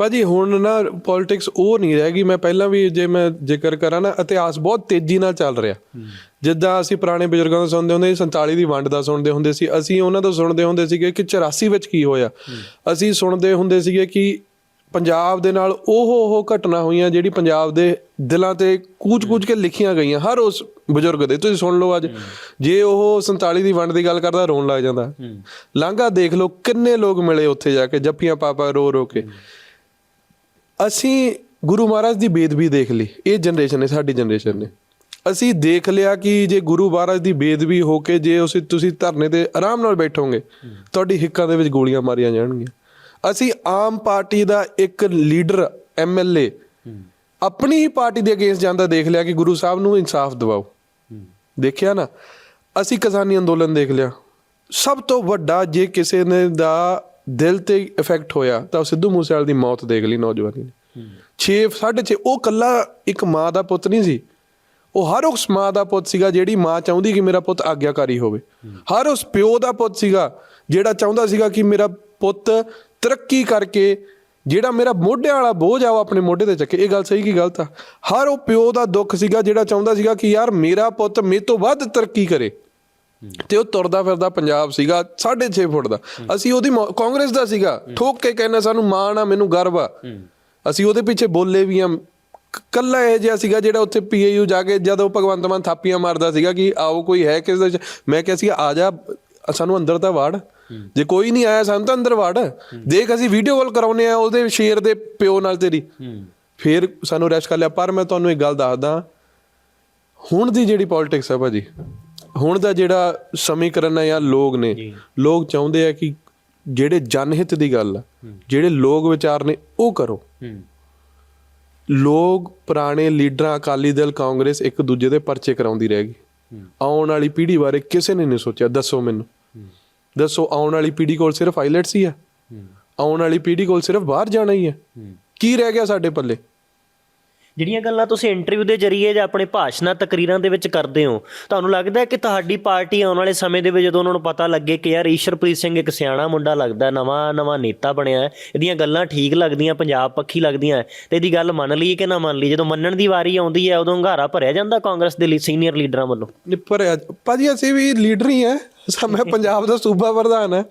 Speaker 2: ਭਾਜੀ ਹੁਣ ਨਾ ਪੋਲਿਟਿਕਸ ਉਹ ਨਹੀਂ ਰਹਿ ਗਈ। ਮੈਂ ਪਹਿਲਾਂ ਵੀ ਜੇ ਮੈਂ ਜ਼ਿਕਰ ਕਰਾਂ ਨਾ ਇਤਿਹਾਸ ਬਹੁਤ ਤੇਜ਼ੀ ਨਾਲ ਚੱਲ ਰਿਹਾ। ਜਿੱਦਾਂ ਅਸੀਂ ਪੁਰਾਣੇ ਬਜ਼ੁਰਗਾਂ ਤੋਂ ਸੁਣਦੇ ਹੁੰਦੇ ਸੀ 47 ਦੀ ਵੰਡ ਦਾ ਸੁਣਦੇ ਹੁੰਦੇ ਸੀ। ਅਸੀਂ ਉਹਨਾਂ ਤੋਂ ਸੁਣਦੇ ਹੁੰਦੇ ਸੀਗੇ ਕਿ 84 ਵਿੱਚ ਕੀ ਹੋਇਆ। ਅਸੀਂ ਸੁਣਦੇ ਹੁੰਦੇ ਸੀਗੇ ਕਿ ਪੰਜਾਬ ਦੇ ਨਾਲ ਉਹ ਉਹ ਘਟਨਾ ਹੋਈਆਂ ਜਿਹੜੀ ਪੰਜਾਬ ਦੇ ਦਿਲਾਂ ਤੇ ਕੂਚ-ਕੂਚ ਕੇ ਲਿਖੀਆਂ ਗਈਆਂ। ਹਰ ਉਸ ਬਜ਼ੁਰਗ ਦੇ। ਤੁਸੀਂ ਸੁਣ ਲਓ ਅੱਜ। ਜੇ ਉਹ 47 ਦੀ ਵੰਡ ਦੀ ਗੱਲ ਕਰਦਾ ਰੋਣ ਲੱਗ ਜਾਂਦਾ। ਲਾਂਘਾ ਦੇਖ ਲਓ ਕਿੰਨੇ ਲੋਕ ਮਿਲੇ ਉੱਥੇ ਜਾ ਕੇ ਜੱਫੀਆਂ ਪਾਪਾ ਰੋ ਰੋ ਕੇ। ਅਸੀਂ ਗੁਰੂ ਮਹਾਰਾਜ ਦੀ ਬੇਦਬੀ ਦੇਖ ਲਈ। ਇਹ ਜਨਰੇਸ਼ਨ ਨੇ, ਸਾਡੀ ਜਨਰੇਸ਼ਨ ਨੇ। ਅਸੀਂ ਦੇਖ ਲਿਆ ਕਿ ਜੇ ਗੁਰੂ ਮਹਾਰਾਜ ਦੀ ਬੇਦਬੀ ਹੋ ਕੇ ਜੇ ਉਸੇ ਤੁਸੀਂ ਧਰਨੇ ਤੇ ਆਰਾਮ ਨਾਲ ਬੈਠੋਗੇ, ਤੁਹਾਡੀ ਹਿੱਕਾਂ ਦੇ ਵਿੱਚ ਗੋਲੀਆਂ ਮਾਰੀਆਂ ਜਾਣਗੀਆਂ। ਅਸੀਂ ਆਮ ਪਾਰਟੀ ਦਾ ਇੱਕ ਲੀਡਰ ਐਮਐਲਏ ਆਪਣੀ ਹੀ ਪਾਰਟੀ ਦੇ ਅਗੇਂਸਟ ਜਾਂਦਾ ਦੇਖ ਲਿਆ ਕਿ ਗੁਰੂ ਸਾਹਿਬ ਨੂੰ ਇਨਸਾਫ ਦਿਵਾਓ। ਦੇਖਿਆ ਨਾ, ਅਸੀਂ ਕਿਸਾਨੀ ਅੰਦੋਲਨ ਦੇਖ ਲਿਆ। ਸਭ ਤੋਂ ਵੱਡਾ ਜੇ ਕਿਸੇ ਨੇ ਦਾ ਦਿਲ ਤੇ ਇਫੈਕਟ ਹੋਇਆ ਤਾਂ ਸਿੱਧੂ ਮੂਸੇਵਾਲੇ ਦੀ ਮੌਤ ਦੇਖ ਲਈ ਨੌਜਵਾਨੀ ਨੇ। 6 6.5 ਉਹ ਕੱਲਾ ਇੱਕ ਮਾਂ ਦਾ ਪੁੱਤ ਨਹੀਂ ਸੀ। ਉਹ ਹਰ ਉਸ ਮਾਂ ਦਾ ਪੁੱਤ ਸੀਗਾ ਜਿਹੜੀ ਮਾਂ ਚਾਹੁੰਦੀ ਕਿ ਮੇਰਾ ਪੁੱਤ ਆਗਿਆਕਾਰੀ ਹੋਵੇ। ਹਰ ਉਸ ਪਿਓ ਦਾ ਪੁੱਤ ਸੀਗਾ ਜਿਹੜਾ ਚਾਹੁੰਦਾ ਸੀਗਾ ਕਿ ਮੇਰਾ ਪੁੱਤ ਤਰੱਕੀ ਕਰਕੇ ਜਿਹੜਾ ਮੇਰਾ ਮੋਢਿਆਂ ਵਾਲਾ ਬੋਝ ਆ ਉਹ ਆਪਣੇ ਮੋਢੇ ਤੇ ਚੱਕੇ। ਇਹ ਗੱਲ ਸਹੀ ਕੀ ਗਲਤ ਆ? ਹਰ ਉਹ ਪਿਓ ਦਾ ਦੁੱਖ ਸੀਗਾ ਜਿਹੜਾ ਚਾਹੁੰਦਾ ਸੀਗਾ ਕਿ ਯਾਰ ਮੇਰਾ ਪੁੱਤ ਮੇਰੇ ਤੋਂ ਵੱਧ ਤਰੱਕੀ ਕਰੇ। ਤੇ ਉਹ ਤੁਰਦਾ ਫਿਰਦਾ ਪੰਜਾਬ ਸੀਗਾ 6.5 ਫੁੱਟ ਦਾ। ਅਸੀਂ ਉਹਦੀ ਮੌ- ਕਾਂਗਰਸ ਦਾ ਸੀਗਾ। ਠੋਕ ਕੇ ਕਹਿੰਦਾ ਸਾਨੂੰ ਮਾਣ ਆ ਮੈਨੂੰ ਗਰਵ ਆ। ਅਸੀਂ ਉਹਦੇ ਪਿੱਛੇ ਬੋਲੇ ਵੀ ਆ। ਕੱਲਾ ਇਹ ਜਿਹਾ ਸੀਗਾ ਜਿਹੜਾ ਉੱਥੇ ਪੀਏਯੂ ਜਾ ਕੇ ਜਦੋਂ ਭਗਵੰਤ ਮਾਨ ਥਾਪੀਆਂ ਮਾਰਦਾ ਸੀਗਾ ਕਿ ਆਓ ਕੋਈ ਹੈ ਕਿਸ ਦੇ। ਮੈਂ ਕਿਹਾ ਸੀ ਆ ਜਾ ਸਾਨੂੰ ਅੰਦਰ ਤਾਂ ਵਾੜ। ਜੇ ਕੋਈ ਨਹੀਂ ਆਇਆ ਸਾਨੂੰ ਤਾਂ ਅੰਦਰ ਵੜ। ਦੇਖ ਅਸੀਂ ਵੀਡੀਓ ਕਾਲ ਕਰਾਉਨੇ ਆ ਉਹਦੇ ਸ਼ੇਰ ਦੇ ਪਿਓ ਨਾਲ ਤੇਰੀ। ਫਿਰ ਸਾਨੂੰ ਅਰੈਸਟ ਕਰ ਲਿਆ। ਪਰ ਮੈਂ ਤੁਹਾਨੂੰ ਇੱਕ ਗੱਲ ਦੱਸਦਾ। ਹੁਣ ਦੀ ਜਿਹੜੀ ਪੋਲਿਟਿਕਸ ਹੈ ਭਾਜੀ ਹੁਣ ਦਾ ਜਿਹੜਾ ਸਮੀਕਰਨ ਹੈ ਜਾਂ ਲੋਕ ਨੇ ਲੋਕ ਚਾਹੁੰਦੇ ਆ ਕਿ ਜਿਹੜੇ ਜਨਹਿਤ ਦੀ ਗੱਲ ਆ ਜਿਹੜੇ ਲੋਕ ਵਿਚਾਰ ਨੇ ਉਹ ਕਰੋ। ਲੋਕ ਪੁਰਾਣੇ ਲੀਡਰਾਂ ਅਕਾਲੀ ਦਲ ਕਾਂਗਰਸ ਇੱਕ ਦੂਜੇ ਦੇ ਪਰਚੇ ਕਰਾਉਂਦੀ ਰਹਿ ਗਈ। ਆਉਣ ਵਾਲੀ ਪੀੜ੍ਹੀ ਬਾਰੇ ਕਿਸੇ ਨੇ ਨਹੀਂ ਸੋਚਿਆ ਦੱਸੋ ਮੈਨੂੰ। ਦੱਸੋ ਆਉਣ ਵਾਲੀ ਪੀੜ੍ਹੀ ਕੋਲ ਸਿਰਫ ਆਈਲੈਟਸ ਹੀ ਆ। ਆਉਣ ਵਾਲੀ ਪੀੜ੍ਹੀ ਕੋਲ ਸਿਰਫ ਬਾਹਰ ਜਾਣਾ ਹੀ ਹੈ। ਕੀ ਰਹਿ ਗਿਆ ਸਾਡੇ ਪੱਲੇ?
Speaker 1: ਜਿਹੜੀਆਂ ਗੱਲਾਂ ਤੁਸੀਂ ਇੰਟਰਵਿਊ ਦੇ ਜ਼ਰੀਏ ਜਾਂ ਆਪਣੇ ਭਾਸ਼ਣਾਂ ਤਕਰੀਰਾਂ ਦੇ ਵਿੱਚ ਕਰਦੇ ਹੋ ਤੁਹਾਨੂੰ ਲੱਗਦਾ ਹੈ ਕਿ ਤੁਹਾਡੀ ਪਾਰਟੀ ਆਉਣ ਵਾਲੇ ਸਮੇਂ ਦੇ ਵਿੱਚ ਜਦੋਂ ਉਹਨਾਂ ਨੂੰ ਪਤਾ ਲੱਗੇ ਕਿ ਯਾਰ ਈਸ਼ਰਪ੍ਰੀਤ ਸਿੰਘ ਇੱਕ ਸਿਆਣਾ ਮੁੰਡਾ ਲੱਗਦਾ ਨਵਾਂ ਨਵਾਂ ਨੇਤਾ ਬਣਿਆ ਹੈ ਇਹਦੀਆਂ ਗੱਲਾਂ ਠੀਕ ਲੱਗਦੀਆਂ ਪੰਜਾਬ ਪੱਖੀ ਲੱਗਦੀਆਂ ਹੈ, ਤੇ ਇਹਦੀ ਗੱਲ ਮੰਨ ਲਈਏ ਕਿ ਨਾ ਮੰਨ ਲਈ ਜਦੋਂ ਮੰਨਣ ਦੀ ਵਾਰੀ ਆਉਂਦੀ ਹੈ ਉਦੋਂ ਹੰਗਾਰਾ ਭਰਿਆ ਜਾਂਦਾ ਕਾਂਗਰਸ ਦੇ ਲਈ ਸੀਨੀਅਰ ਲੀਡਰਾਂ ਵੱਲੋਂ?
Speaker 2: ਨਿਪਰ ਭਾਜੀ ਅਸੀਂ ਵੀ ਲੀਡਰ ਹੀ ਆ ਮੈਂ ਪੰਜਾਬ ਦਾ ਸੂਬਾ ਪ੍ਰਧਾਨ ਆ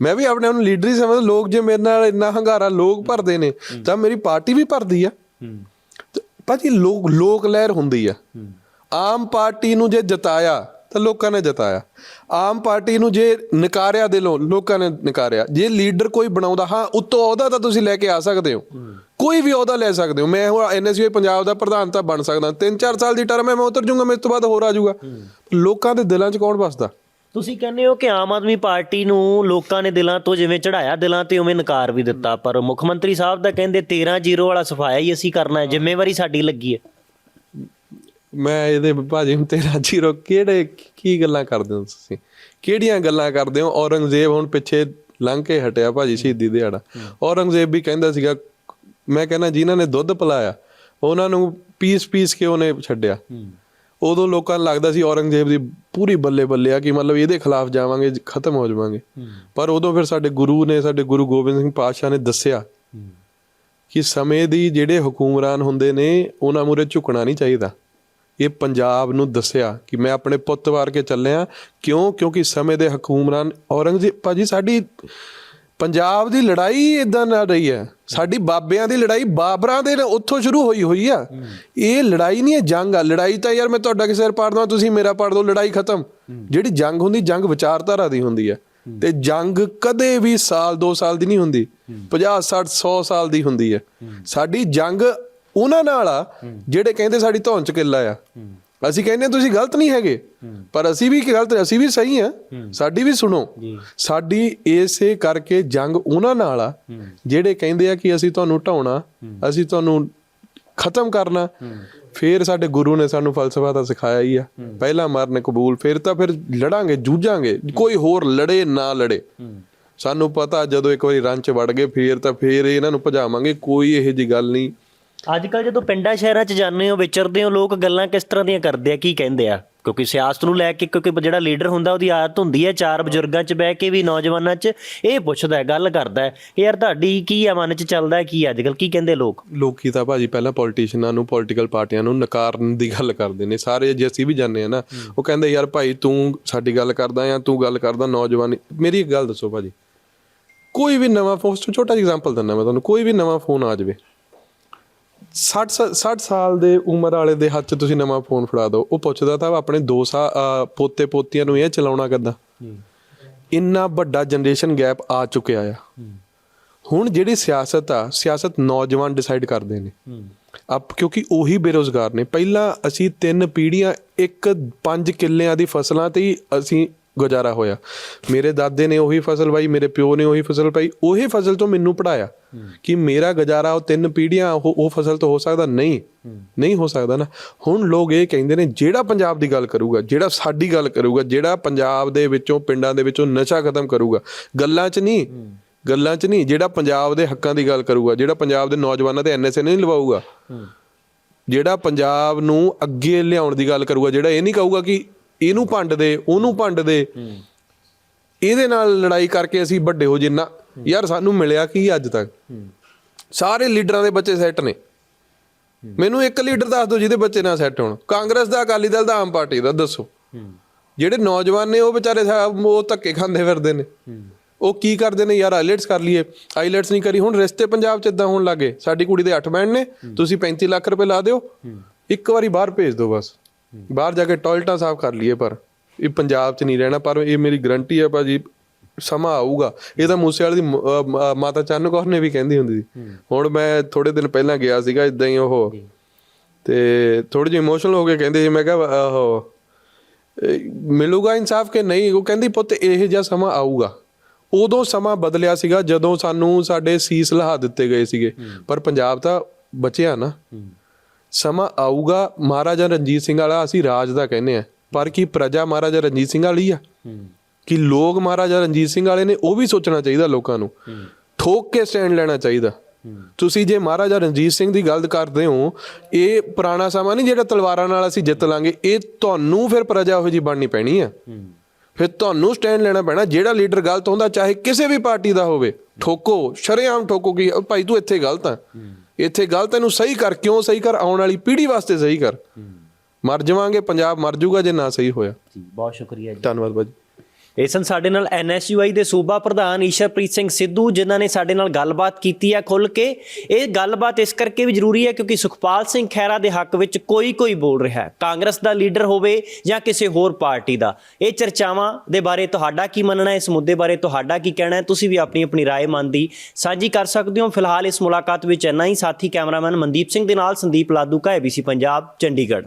Speaker 2: ਮੈਂ ਵੀ ਆਪਣੇ ਆਪ ਨੂੰ ਲੀਡਰ ਹੀ ਸਮਝਦਾ ਲੋਕ ਜੇ ਮੇਰੇ ਨਾਲ ਇੰਨਾ ਹੰਗਾਰਾ ਲੋਕ ਭਰਦੇ ਨੇ ਤਾਂ ਮੇਰੀ ਪਾਰਟੀ ਵੀ ਭਰਦੀ ਆ। ਭਾਜੀ ਲੋਕ ਲੋਕ ਲਹਿਰ ਹੁੰਦੀ ਆ। ਆਮ ਪਾਰਟੀ ਨੂੰ ਜੇ ਜਿਤਾਇਆ ਤਾਂ ਲੋਕਾਂ ਨੇ ਜਿਤਾਇਆ। ਆਮ ਪਾਰਟੀ ਨੂੰ ਜੇ ਨਕਾਰਿਆ ਦਿਲੋਂ ਲੋਕਾਂ ਨੇ ਨਕਾਰਿਆ। ਜੇ ਲੀਡਰ ਕੋਈ ਬਣਾਉਂਦਾ ਹਾਂ ਉੱਤੋਂ ਅਹੁਦਾ ਤਾਂ ਤੁਸੀਂ ਲੈ ਕੇ ਆ ਸਕਦੇ ਹੋ। ਕੋਈ ਵੀ ਅਹੁਦਾ ਲੈ ਸਕਦੇ ਹੋ। ਮੈਂ ਹੁਣ ਐਨਐਸਯੂ ਪੰਜਾਬ ਦਾ ਪ੍ਰਧਾਨ ਤਾਂ ਬਣ ਸਕਦਾ। 3-4 ਸਾਲ ਦੀ ਟਰਮ ਹੈ ਮੈਂ ਉਤਰ ਜਾਊਂਗਾ ਮੇਰੇ ਤੋਂ ਬਾਅਦ ਹੋਰ ਆ ਜਾਊਗਾ ਲੋਕਾਂ ਦੇ ਦਿਲਾਂ 'ਚ ਕੌਣ ਵਸਦਾ?
Speaker 1: ਤੁਸੀਂ ਕਹਿੰਦੇ ਹੋ ਕਿ ਆਮ ਆਦਮੀ ਪਾਰਟੀ ਨੂੰ ਲੋਕਾਂ ਨੇ ਦਿਲਾਂ ਤੋਂ ਜਿਵੇਂ ਚੜਾਇਆ, ਦਿਲਾਂ ਤੇ ਉਵੇਂ ਨਕਾਰ ਵੀ ਦਿੱਤਾ। ਪਰ ਮੁੱਖ ਮੰਤਰੀ ਸਾਹਿਬ ਤਾਂ ਕਹਿੰਦੇ 13-0 ਵਾਲਾ ਸਫਾਇਆ ਹੀ ਅਸੀਂ ਕਰਨਾ ਹੈ, ਜ਼ਿੰਮੇਵਾਰੀ ਸਾਡੀ ਲੱਗੀ ਹੈ।
Speaker 2: ਮੈਂ ਇਹਦੇ ਭਾਜੀ ਹੁਣ ਤੇਰਾ ਜੀਰੋ ਕਿਹੜੇ ਕੀ ਗੱਲਾਂ ਕਰਦੇ ਹੋ ਤੁਸੀਂ? ਕਿਹੜੀਆਂ ਗੱਲਾਂ ਕਰਦੇ ਹੋ? ਔਰੰਗਜ਼ੇਬ ਹੁਣ ਪਿੱਛੇ ਲੰਘ ਕੇ ਹਟਿਆ ਭਾਜੀ ਸ਼ਹੀਦੀ ਦਿਹਾੜਾ। ਔਰੰਗਜ਼ੇਬ ਵੀ ਕਹਿੰਦਾ ਸੀਗਾ, ਮੈਂ ਕਹਿੰਦਾ ਜਿਨ੍ਹਾਂ ਨੇ ਦੁੱਧ ਪਿਲਾਇਆ, ਉਹਨਾਂ ਨੂੰ ਪੀਸ ਪੀਸ ਕੇ ਉਹਨੇ ਛੱਡਿਆ। ਉਦੋਂ ਲੋਕਾਂ ਨੂੰ ਲੱਗਦਾ ਸੀ ਔਰੰਗਜ਼ੇਬ ਦੀ ਪੂਰੀ ਬੱਲੇ ਬੱਲੇ ਆ ਕਿ ਮਤਲਬ ਇਹਦੇ ਖਿਲਾਫ ਜਾਵਾਂਗੇ ਖਤਮ ਹੋ ਜਾਵਾਂਗੇ। ਪਰ ਉਦੋਂ ਫਿਰ ਸਾਡੇ ਗੁਰੂ ਨੇ ਸਾਡੇ ਗੁਰੂ ਗੋਬਿੰਦ ਸਿੰਘ ਪਾਤਸ਼ਾਹ ਨੇ ਦੱਸਿਆ ਕਿ ਸਮੇਂ ਦੀ ਜਿਹੜੇ ਹੁਕਮਰਾਨ ਹੁੰਦੇ ਨੇ ਉਹਨਾਂ ਮੂਰੇ ਝੁਕਣਾ ਨਹੀਂ ਚਾਹੀਦਾ। ਇਹ ਪੰਜਾਬ ਨੂੰ ਦੱਸਿਆ ਕਿ ਮੈਂ ਆਪਣੇ ਪੁੱਤ ਵਾਰ ਕੇ ਚੱਲਿਆ। ਕਿਉਂ? ਕਿਉਂਕਿ ਸਮੇਂ ਦੇ ਹੁਕਮਰਾਨ ਔਰੰਗਜ਼ੇਬ ਭਾਜੀ ਸਾਡੀ ਪੰਜਾਬ ਦੀ ਲੜਾਈ ਇਦਾਂ ਨਾਲ ਰਹੀ ਹੈ। ਸਾਡੀ ਬਾਬਿਆਂ ਦੀ ਲੜਾਈ ਬਾਬਰਾਂ ਦੇ ਉੱਥੋਂ ਸ਼ੁਰੂ ਹੋਈ ਹੋਈ ਆ। ਇਹ ਲੜਾਈ ਨਹੀਂ ਹੈ ਜੰਗ ਆ। ਲੜਾਈ ਤਾਂ ਯਾਰ ਮੈਂ ਤੁਹਾਡਾ ਕਿ ਸਿਰ ਪਾੜ ਦਵਾਂ ਤੁਸੀਂ ਮੇਰਾ ਪਾੜ ਦੋ, ਲੜਾਈ ਖਤਮ। ਜਿਹੜੀ ਜੰਗ ਹੁੰਦੀ, ਜੰਗ ਵਿਚਾਰਧਾਰਾ ਦੀ ਹੁੰਦੀ ਹੈ ਤੇ ਜੰਗ ਕਦੇ ਵੀ ਸਾਲ 2 ਸਾਲ ਦੀ ਨਹੀਂ ਹੁੰਦੀ। 50 60 100 ਸਾਲ ਦੀ ਹੁੰਦੀ ਹੈ ਸਾਡੀ ਜੰਗ ਉਹਨਾਂ ਨਾਲ ਆ, ਜਿਹੜੇ ਕਹਿੰਦੇ ਸਾਡੀ ਧੌਣ ਚ ਕਿੱਲਾ ਆ। ਅਸੀਂ ਕਹਿੰਦੇ ਤੁਸੀਂ ਗਲਤ ਨਹੀਂ ਹੈਗੇ ਪਰ ਅਸੀਂ ਵੀ ਗਲਤ ਅਸੀਂ ਵੀ ਸਹੀ ਆ ਸਾਡੀ ਵੀ ਸੁਣੋ। ਸਾਡੀ ਇਸੇ ਕਰਕੇ ਜੰਗ ਉਹਨਾਂ ਨਾਲ ਆ ਜਿਹੜੇ ਕਹਿੰਦੇ ਆ ਕਿ ਅਸੀਂ ਤੁਹਾਨੂੰ ਢਾਉਣਾ ਅਸੀਂ ਤੁਹਾਨੂੰ ਖਤਮ ਕਰਨਾ। ਫਿਰ ਸਾਡੇ ਗੁਰੂ ਨੇ ਸਾਨੂੰ ਫਲਸਫਾ ਤਾਂ ਸਿਖਾਇਆ ਹੀ ਆ। ਪਹਿਲਾ ਮਰਨ ਕਬੂਲ ਫਿਰ ਤਾਂ ਫਿਰ ਲੜਾਂਗੇ ਜੂਝਾਂਗੇ ਕੋਈ ਹੋਰ ਲੜੇ ਨਾ ਲੜੇ। ਸਾਨੂੰ ਪਤਾ ਜਦੋਂ ਇੱਕ ਵਾਰੀ ਰਨ ਚ ਵੜ ਗਏ ਫੇਰ ਤਾਂ ਫੇਰ ਇਹਨਾਂ ਨੂੰ ਭਜਾਵਾਂਗੇ ਕੋਈ ਇਹੋ ਜੀ ਗੱਲ ਨਹੀਂ।
Speaker 1: ਅੱਜ ਕੱਲ ਜਦੋਂ ਪਿੰਡਾਂ ਸ਼ਹਿਰਾਂ 'ਚ ਜਾਂਦੇ ਹੋ ਵਿਚਰਦੇ ਹੋ ਲੋਕ ਗੱਲਾਂ ਕਿਸ ਤਰ੍ਹਾਂ ਦੀਆਂ ਕਰਦੇ ਆ ਕੀ ਕਹਿੰਦੇ ਆ? ਕਿਉਂਕਿ ਸਿਆਸਤ ਨੂੰ ਲੈ ਕੇ ਕਿਉਂਕਿ ਜਿਹੜਾ ਲੀਡਰ ਹੁੰਦਾ ਉਹਦੀ ਆਦਤ ਹੁੰਦੀ ਹੈ ਚਾਰ ਬਜ਼ੁਰਗਾਂ 'ਚ ਬਹਿ ਕੇ ਵੀ ਨੌਜਵਾਨਾਂ 'ਚ ਇਹ ਪੁੱਛਦਾ ਹੈ ਗੱਲ ਕਰਦਾ ਹੈ ਕਿ ਯਾਰ ਤੁਹਾਡੀ ਕੀ ਆ ਮਨ 'ਚ ਚੱਲਦਾ ਹੈ ਕੀ ਅੱਜ ਕੱਲ ਕੀ ਕਹਿੰਦੇ ਲੋਕ?
Speaker 2: ਲੋਕੀ ਤਾਂ ਭਾਜੀ ਪਹਿਲਾਂ ਪੋਲੀਟੀਸ਼ੀਅਨਾਂ ਨੂੰ ਪੋਲੀਟੀਕਲ ਪਾਰਟੀਆਂ ਨੂੰ ਨਕਾਰਨ ਦੀ ਗੱਲ ਕਰਦੇ ਨੇ। ਸਾਰੇ ਜੇ ਅਸੀਂ ਵੀ ਜਾਣਦੇ ਆ ਨਾ ਉਹ ਕਹਿੰਦੇ ਯਾਰ ਭਾਈ ਤੂੰ ਸਾਡੀ ਗੱਲ ਕਰਦਾ ਜਾਂ ਤੂੰ ਗੱਲ ਕਰਦਾ ਨੌਜਵਾਨ ਮੇਰੀ ਇੱਕ ਗੱਲ ਦੱਸੋ ਭਾਜੀ। ਕੋਈ ਵੀ ਨਵਾਂ ਫੋਨ ਛੋਟਾ ਜਿਹਾ ਐਗਜ਼ਾਮਪਲ ਦਿੰਦਾ ਮੈਂ ਤੁਹਾਨੂੰ ਕੋਈ ਵੀ ਨਵਾਂ ਫੋਨ ਆ ਜਾਵੇ 60 60 ਸਾਲ ਦੇ ਉਮਰ ਵਾਲੇ ਦੇ ਹੱਥ 'ਚ ਤੁਸੀਂ ਨਵਾਂ ਫੋਨ ਫੜਾ ਦਿਓ। ਉਹ ਪੁੱਛਦਾ ਤਾਂ ਆਪਣੇ ਦੋ ਸਾਲ ਪੋਤੇ ਪੋਤੀਆਂ ਨੂੰ ਇਹ ਚਲਾਉਣਾ ਕਿੱਦਾਂ? ਇੰਨਾ ਵੱਡਾ ਜਨਰੇਸ਼ਨ ਗੈਪ ਆ ਚੁੱਕਿਆ ਆ। ਹੁਣ ਜਿਹੜੀ ਸਿਆਸਤ ਆ ਸਿਆਸਤ ਨੌਜਵਾਨ ਡਿਸਾਈਡ ਕਰਦੇ ਨੇ। ਅਬ ਕਿਉਂਕਿ ਉਹੀ ਬੇਰੋਜ਼ਗਾਰ ਨੇ। ਪਹਿਲਾਂ ਅਸੀਂ ਤਿੰਨ ਪੀੜ੍ਹੀਆਂ ਇੱਕ ਪੰਜ ਕਿੱਲਿਆਂ ਦੀ ਫਸਲਾਂ ਤੇ ਹੀ ਅਸੀਂ ਗੁਜ਼ਾਰਾ ਹੋਇਆ। ਮੇਰੇ ਦਾਦੇ ਨੇ ਉਹੀ ਫਸਲ ਪਾਈ ਮੇਰੇ ਪਿਓ ਨੇ ਉਹੀ ਫਸਲ ਪਾਈ। ਉਹੀ ਫਸਲ ਤੋਂ ਮੈਨੂੰ ਪੜਾਇਆ ਕਿ ਮੇਰਾ ਗੁਜ਼ਾਰਾ ਉਹ ਤਿੰਨ ਪੀੜ੍ਹੀਆਂ ਉਹ ਉਹ ਫਸਲ ਤੋਂ ਹੋ ਸਕਦਾ? ਨਹੀਂ। ਨਹੀਂ ਹੋ ਸਕਦਾ ਨਾ। ਹੁਣ ਲੋਕ ਇਹ ਕਹਿੰਦੇ ਨੇ ਜਿਹੜਾ ਪੰਜਾਬ ਦੀ ਗੱਲ ਕਰੂਗਾ ਜਿਹੜਾ ਸਾਡੀ ਗੱਲ ਕਰੂਗਾ ਜਿਹੜਾ ਪੰਜਾਬ ਦੇ ਵਿੱਚੋਂ ਪਿੰਡਾਂ ਦੇ ਵਿੱਚੋਂ ਨਸ਼ਾ ਖਤਮ ਕਰੂਗਾ ਗੱਲਾਂ 'ਚ ਨਹੀਂ। ਗੱਲਾਂ 'ਚ ਨਹੀਂ ਜਿਹੜਾ ਪੰਜਾਬ ਦੇ ਹੱਕਾਂ ਦੀ ਗੱਲ ਕਰੂਗਾ ਜਿਹੜਾ ਪੰਜਾਬ ਦੇ ਨੌਜਵਾਨਾਂ ਤੇ ਐਨਐਸਏ ਨਹੀਂ ਲਵਾਊਗਾ। ਜਿਹੜਾ ਪੰਜਾਬ ਨੂੰ ਅੱਗੇ ਲਿਆਉਣ ਦੀ ਗੱਲ ਕਰੂਗਾ ਜਿਹੜਾ ਇਹ ਨਹੀਂ ਕਹੂਗਾ ਕਿ ਇਹਨੂੰ ਭੰਡ ਦੇ ਉਹਨੂੰ ਭੰਡ ਦੇ ਇਹਦੇ ਨਾਲ ਲੜਾਈ ਕਰਕੇ ਅਸੀਂ ਵੱਡੇ ਹੋ ਜਿੰਨਾ। ਯਾਰ ਸਾਨੂੰ ਮਿਲਿਆ ਕੀ ਅੱਜ ਤੱਕ? ਸਾਰੇ ਲੀਡਰਾਂ ਦੇ ਬੱਚੇ ਸੈੱਟ ਨੇ। ਮੈਨੂੰ ਇੱਕ ਲੀਡਰ ਦੱਸ ਦਿਓ ਜਿਹਦੇ ਬੱਚੇ ਨਾ ਸੈੱਟ ਹੋਣ। ਕਾਂਗਰਸ ਦਾ, ਅਕਾਲੀ ਦਲ ਦਾ, ਆਮ ਪਾਰਟੀ ਦਾ, ਦੱਸੋ। ਜਿਹੜੇ ਨੌਜਵਾਨ ਨੇ, ਉਹ ਵਿਚਾਰੇ ਸਾਹਿਬ ਉਹ ਧੱਕੇ ਖਾਂਦੇ ਫਿਰਦੇ ਨੇ। ਉਹ ਕੀ ਕਰਦੇ ਨੇ? ਯਾਰ ਆਈਲੈਟਸ ਕਰ ਲਈਏ। ਆਈਲੈਟਸ ਨਹੀਂ ਕਰੀ। ਹੁਣ ਰਿਸ਼ਤੇ ਪੰਜਾਬ ਚ ਇਦਾਂ ਹੋਣ ਲੱਗੇ ਸਾਡੀ ਕੁੜੀ ਦੇ 8 ਬੈਂਡ ਨੇ। ਤੁਸੀਂ 35 ਲੱਖ ਰੁਪਏ ਲਾ ਦਿਓ। ਇੱਕ ਵਾਰੀ ਬਾਹਰ ਭੇਜ ਦਿਓ ਬਸ। ਬਾਹਰ ਜਾ ਕੇ ਟਾਇਲਟਾਂ ਸਾਫ਼ ਕਰ ਲਈਏ ਪਰ ਇਹ ਪੰਜਾਬ ਚ ਨਹੀਂ ਰਹਿਣਾ ਪਰ ਇਹ ਮੇਰੀ ਗਰੰਟੀ ਹੈ ਭਾਜੀ ਸਮਾਂ ਆਊਗਾ। ਇਹ ਤਾਂ ਮੂਸੇ ਵਾਲੇ ਦੀ ਮਾਤਾ ਚੰਨ ਕੌਰ ਨੇ ਵੀ ਕਹਿੰਦੀ ਹੁੰਦੀ ਸੀ। ਹੁਣ ਮੈਂ ਥੋੜੇ ਦਿਨ ਪਹਿਲਾਂ ਗਿਆ ਸੀਗਾ ਇਦਾਂ ਹੀ ਉਹ ਤੇ ਥੋੜੀ ਜਿਹੀ ਇਮੋਸ਼ਨਲ ਹੋ ਕੇ ਕਹਿੰਦੇ ਸੀ ਮੈਂ ਕਿਹਾ ਉਹ ਮਿਲੂਗਾ ਇਨਸਾਫ ਕਿ ਨਹੀਂ? ਉਹ ਕਹਿੰਦੀ ਪੁੱਤ ਇਹ ਜਿਹਾ ਸਮਾਂ ਆਊਗਾ। ਉਦੋਂ ਸਮਾਂ ਬਦਲਿਆ ਸੀਗਾ ਜਦੋਂ ਸਾਨੂੰ ਸਾਡੇ ਸੀਸ ਲਹਾ ਦਿੱਤੇ ਗਏ ਸੀਗੇ। ਪਰ ਪੰਜਾਬ ਤਾਂ ਬਚਿਆ ਨਾ। ਸਮਾਂ ਆਊਗਾ ਮਹਾਰਾਜਾ ਰਣਜੀਤ ਸਿੰਘ ਵਾਲਾ ਅਸੀਂ ਰਾਜ ਦਾ ਕਹਿੰਦੇ ਆ ਪਰ ਕੀ ਪ੍ਰਜਾ ਮਹਾਰਾਜਾ ਰਣਜੀਤ ਸਿੰਘ ਵਾਲੀ ਆ? ਕਿ ਲੋਕ ਮਹਾਰਾਜਾ ਰਣਜੀਤ ਸਿੰਘ ਵਾਲੇ ਨੇ ਉਹ ਵੀ ਸੋਚਣਾ ਚਾਹੀਦਾ ਲੋਕਾਂ ਨੂੰ। ਠੋਕ ਕੇ ਸਟੈਂਡ ਲੈਣਾ ਚਾਹੀਦਾ। ਤੁਸੀਂ ਜੇ ਮਹਾਰਾਜਾ ਰਣਜੀਤ ਸਿੰਘ ਦੀ ਗੱਲ ਕਰਦੇ ਹੋ ਇਹ ਪੁਰਾਣਾ ਸਮਾਂ ਨਹੀਂ ਜਿਹੜਾ ਤਲਵਾਰਾਂ ਨਾਲ ਅਸੀਂ ਜਿੱਤ ਲਾਂਗੇ ਇਹ ਤੁਹਾਨੂੰ ਫਿਰ ਪ੍ਰਜਾ ਉਹੋ ਜੀ ਬਣਨੀ ਪੈਣੀ ਆ। ਫਿਰ ਤੁਹਾਨੂੰ ਸਟੈਂਡ ਲੈਣਾ ਪੈਣਾ ਜਿਹੜਾ ਲੀਡਰ ਗਲਤ ਹੁੰਦਾ ਚਾਹੇ ਕਿਸੇ ਵੀ ਪਾਰਟੀ ਦਾ ਹੋਵੇ। ਠੋਕੋ ਸ਼ਰੇਆਮ ਠੋਕੋ ਕਿ ਭਾਈ ਤੂੰ ਇੱਥੇ ਗਲਤ ਆ। ਇੱਥੇ ਗਲਤ ਇਹਨੂੰ ਸਹੀ ਕਰ ਕਿਉਂ ਸਹੀ ਕਰ? ਆਉਣ ਵਾਲੀ ਪੀੜ੍ਹੀ ਵਾਸਤੇ ਸਹੀ ਕਰ। ਮਰ ਜਾਵਾਂਗੇ ਪੰਜਾਬ ਮਰ ਜਾਊਗਾ ਜੇ ਨਾ ਸਹੀ ਹੋਇਆ।
Speaker 1: ਜੀ ਬਹੁਤ ਸ਼ੁਕਰੀਆ ਜੀ।
Speaker 2: ਧੰਨਵਾਦ ਬਾਜੀ।
Speaker 1: ਇਹ ਸਨ ਸਾਡੇ ਨਾਲ ਐਨਐਸਯੂਆਈ ਦੇ ਸੂਬਾ ਪ੍ਰਧਾਨ ਈਸ਼ਰਪ੍ਰੀਤ ਸਿੰਘ ਸਿੱਧੂ ਜਿਨ੍ਹਾਂ ਨੇ ਸਾਡੇ ਨਾਲ ਗੱਲਬਾਤ ਕੀਤੀ ਹੈ ਖੁੱਲ ਕੇ ਇਹ ਗੱਲਬਾਤ ਇਸ ਕਰਕੇ ਵੀ ਜ਼ਰੂਰੀ ਹੈ ਕਿਉਂਕਿ ਸੁਖਪਾਲ ਸਿੰਘ ਖਹਿਰਾ ਦੇ ਹੱਕ ਵਿੱਚ ਕੋਈ ਕੋਈ ਬੋਲ ਰਿਹਾ ਹੈ ਕਾਂਗਰਸ ਦਾ ਲੀਡਰ ਹੋਵੇ ਜਾਂ ਕਿਸੇ ਹੋਰ ਪਾਰਟੀ ਦਾ ਇਹ ਚਰਚਾਵਾਂ ਦੇ ਬਾਰੇ ਤੁਹਾਡਾ ਕੀ ਮੰਨਣਾ ਹੈ ਇਸ ਮੁੱਦੇ ਬਾਰੇ ਤੁਹਾਡਾ ਕੀ ਕਹਿਣਾ ਹੈ ਤੁਸੀਂ ਵੀ ਆਪਣੀ ਆਪਣੀ رائے ਮਨ ਦੀ ਸਾਂਝੀ ਕਰ ਸਕਦੇ ਹੋ ਫਿਲਹਾਲ ਇਸ ਮੁਲਾਕਾਤ ਵਿੱਚ ਇੰਨਾ ਹੀ ਸਾਥੀ ਕੈਮਰਾਮੈਨ ਮਨਦੀਪ ਸਿੰਘ ਦੇ ਨਾਲ ਸੰਦੀਪ ਲਾਦੂ ਕਾ ABC ਪੰਜਾਬ ਚੰਡੀਗੜ੍ਹ